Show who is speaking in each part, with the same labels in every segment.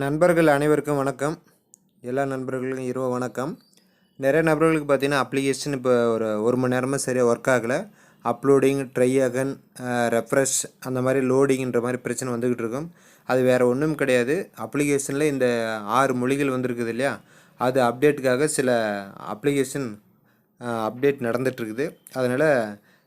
Speaker 1: நண்பர்கள் அனைவருக்கும் வணக்கம். எல்லா நண்பர்களுக்கும் இரவு வணக்கம். நிறைய நண்பர்களுக்கு பார்த்தீங்கன்னா அப்ளிகேஷன் இப்போ ஒரு ஒரு மணி நேரமாக சரியாக ஒர்க் ஆகலை. அப்லோடிங் ட்ரை அகன் ரெஃப்ரெஷ் அந்த மாதிரி லோடிங்கிற மாதிரி பிரச்சனை வந்துக்கிட்டு இருக்கும். அது வேறு ஒன்றும் கிடையாது. அப்ளிகேஷனில் இந்த ஆறு மொழிகள் வந்திருக்குது இல்லையா? அது அப்டேட்டுக்காக சில அப்ளிகேஷன் அப்டேட் நடந்துகிட்ருக்குது அதனால்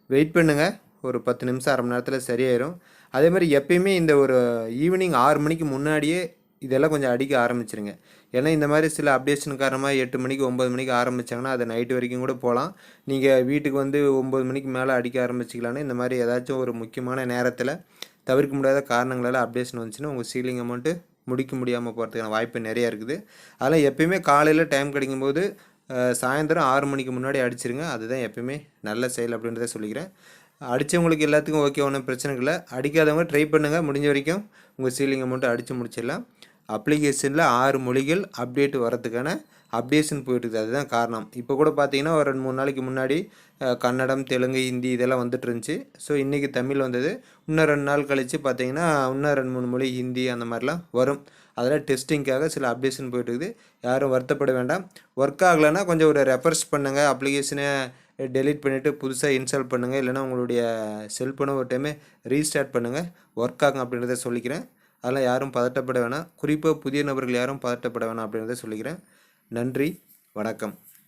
Speaker 1: வெயிட் பண்ணுங்கள் ஒரு பத்து நிமிஷம் அரை மணி நேரத்தில் சரியாயிரும். அதே மாதிரி எப்பயுமே இந்த ஒரு ஈவினிங் ஆறு மணிக்கு முன்னாடியே இதெல்லாம் கொஞ்சம் அடிக்க ஆரம்பிச்சிருங்க. ஏன்னா இந்த மாதிரி சில அப்டேஷன் காரணமாக எட்டு மணிக்கு ஒம்பது மணிக்கு ஆரம்பித்தாங்கன்னா அது நைட்டு வரைக்கும் கூட போகலாம். நீங்கள் வீட்டுக்கு வந்து ஒம்பது மணிக்கு மேலே அடிக்க ஆரம்பிச்சிக்கலான்னு இந்த மாதிரி ஏதாச்சும் ஒரு முக்கியமான நேரத்தில் தவிர்க்க முடியாத காரணங்களால் அப்டேஷன் வந்துச்சுன்னா உங்கள் சீலிங் அமௌண்ட்டு முடிக்க முடியாமல் போகிறதுக்கான வாய்ப்பு நிறையா இருக்குது. அதெல்லாம் எப்பயுமே காலையில் டைம் கிடைக்கும்போது சாயந்தரம் ஆறு மணிக்கு முன்னாடி அடிச்சிருங்க. அதுதான் எப்பயுமே நல்ல செயல் அப்படின்றத சொல்லிக்கிறேன். அடித்தவங்களுக்கு எல்லாத்துக்கும் ஓகே ஒன்றும் பிரச்சனை இல்லை. அடிக்காதவங்க ட்ரை பண்ணுங்கள் முடிஞ்ச வரைக்கும் உங்கள் சீலிங் அமௌண்ட்டை அடித்து முடிச்சிடலாம். அப்ளிகேஷனில் ஆறு மொழிகள் அப்டேட் வரதுக்கான அப்டேஷன் போயிட்டுருக்குது அதுதான் காரணம். இப்போ கூட பார்த்தீங்கன்னா ஒரு ரெண்டு மூணு நாளைக்கு முன்னாடி கன்னடம் தெலுங்கு ஹிந்தி இதெல்லாம் வந்துட்டு இருந்துச்சு ஸோ இன்றைக்கி தமிழ் வந்தது. இன்னும் ரெண்டு நாள் கழித்து பார்த்தீங்கன்னா இன்னும் ரெண்டு மூணு மொழி ஹிந்தி அந்த மாதிரிலாம் வரும். அதெல்லாம் டெஸ்டிங்க்காக சில அப்டேஷன் போயிட்டுருக்குது. யாரும் வருத்தப்பட வேண்டாம். ஒர்க் ஆகலைன்னா கொஞ்சம் ஒரு ரெஃபர்ஸ் பண்ணுங்கள் அப்ளிகேஷனை டெலீட் பண்ணிவிட்டு புதுசாக இன்ஸ்டால் பண்ணுங்கள் இல்லைனா உங்களுடைய செல்ஃபோனை ஒரு டைமே ரீஸ்டார்ட் பண்ணுங்கள் ஒர்க் ஆகும் அப்படின்றத சொல்லிக்கிறேன். அதெல்லாம் யாரும் பதட்டப்பட வேணாம். குறிப்பாக புதிய நபர்கள் யாரும் பதட்டப்பட வேணாம் அப்படின்றத சொல்லிக்கிறேன். நன்றி வணக்கம்.